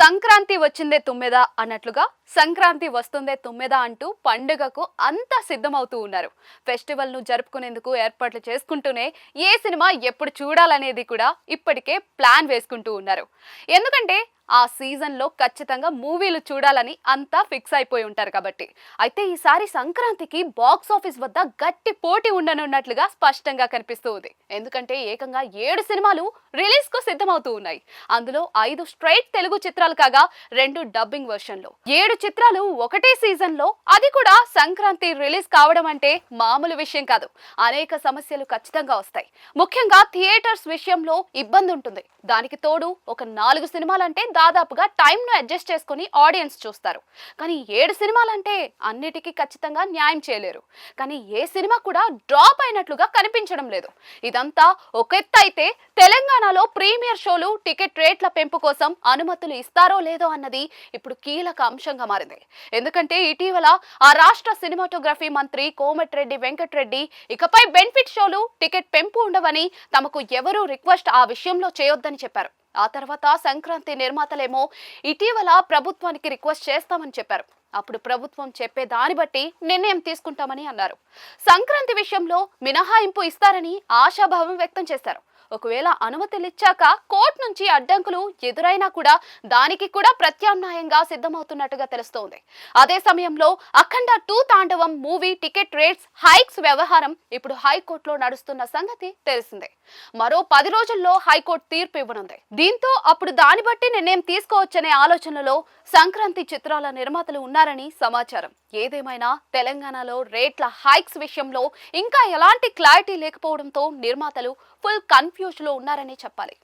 సంక్రాంతి వచ్చిందే తుమ్మెదా అన్నట్లుగా సంక్రాంతి వస్తుందే తుమ్మెదా అంటూ పండుగకు అంతా సిద్ధమవుతూ ఉన్నారు. ఫెస్టివల్ను జరుపుకునేందుకు ఏర్పాట్లు చేసుకుంటూనే ఏ సినిమా ఎప్పుడు చూడాలనేది కూడా ఇప్పటికే ప్లాన్ వేసుకుంటూ ఉన్నారు. ఎందుకంటే ఆ సీజన్లో ఖచ్చితంగా మూవీలు చూడాలని అంతా ఫిక్స్ అయిపోయి ఉంటారు కాబట్టి. అయితే ఈసారి సంక్రాంతికి బాక్స్ ఆఫీస్ వద్ద గట్టి పోటీ ఉండనున్నట్లుగా స్పష్టంగా కనిపిస్తూ ఉంది. ఎందుకంటే ఏకంగా ఏడు సినిమాలు రిలీజ్కు సిద్ధమవుతూ ఉన్నాయి. అందులో ఐదు స్ట్రైట్ తెలుగు చిత్రాలు కాగా రెండు డబ్బింగ్ వెర్షన్లు. ఏడు చిత్రాలు ఒకటే సీజన్లో అది కూడా సంక్రాంతి రిలీజ్ కావడం అంటే మామూలు విషయం కాదు. అనేక సమస్యలు ఖచ్చితంగా వస్తాయి. ముఖ్యంగా థియేటర్స్ విషయంలో ఇబ్బంది ఉంటుంది దానికి తోడు ఒక నాలుగు సినిమాలంటే దాదాపుగా టైంను అడ్జస్ట్ చేసుకుని ఆడియన్స్ చూస్తారు. కానీ ఏడు సినిమాలంటే అన్నిటికీ ఖచ్చితంగా న్యాయం చేయలేరు. కానీ ఏ సినిమా కూడా డ్రాప్ అయినట్లుగా కనిపించడం లేదు. ఇదంతా ఒక అయితే తెలంగాణలో ప్రీమియర్ షోలు టికెట్ రేట్ల పెంపు కోసం అనుమతులు ఇస్తారో లేదో అన్నది ఇప్పుడు కీలక అంశంగా మారింది. ఎందుకంటే ఇటీవల ఆ రాష్ట్ర సినిమాటోగ్రఫీ మంత్రి కోమటిరెడ్డి వెంకటరెడ్డి ఇకపై బెనిఫిట్ షోలు టికెట్ పెంపు ఉండవని తమకు ఎవరూ రిక్వెస్ట్ ఆ విషయంలో చేయొద్దని చెప్పారు. ఆ తర్వాత సంక్రాంతి నిర్మాతలేమో ఇటీవల ప్రభుత్వానికి రిక్వెస్ట్ చేస్తామని చెప్పారు. అప్పుడు ప్రభుత్వం చెప్పే దాన్ని బట్టి నిర్ణయం తీసుకుంటామని అన్నారు. సంక్రాంతి విషయంలో మినహాయింపు ఇస్తారని ఆశాభావం వ్యక్తం చేశారు. ఒకవేళ అనుమతులిచ్చాక కోర్టు నుంచి అడ్డంకులు ఎదురైనా కూడా దానికి కూడా ప్రత్యామ్నాయంగా సిద్ధమవుతున్నట్టుగా తెలుస్తోంది. అదే సమయంలో Akhanda two Tandavam movie ticket rates hikes వ్యవహారం ఇప్పుడు హైకోర్టులో నడుస్తున్న సంగతి తెలిసిందే. మరో పది రోజుల్లో హైకోర్టు తీర్పు ఇవ్వనుంది. దీంతో అప్పుడు దాన్ని బట్టి నిర్ణయం తీసుకోవచ్చనే ఆలోచనలో సంక్రాంతి చిత్రాల నిర్మాతలు ఉన్నారని సమాచారం. ఏదేమైనా తెలంగాణలో రేట్ల హైక్స్ విషయంలో ఇంకా ఎలాంటి క్లారిటీ లేకపోవడంతో నిర్మాతలు ఫుల్ కన్ఫ్యూ లో ఉన్నారనే చెప్పాలి.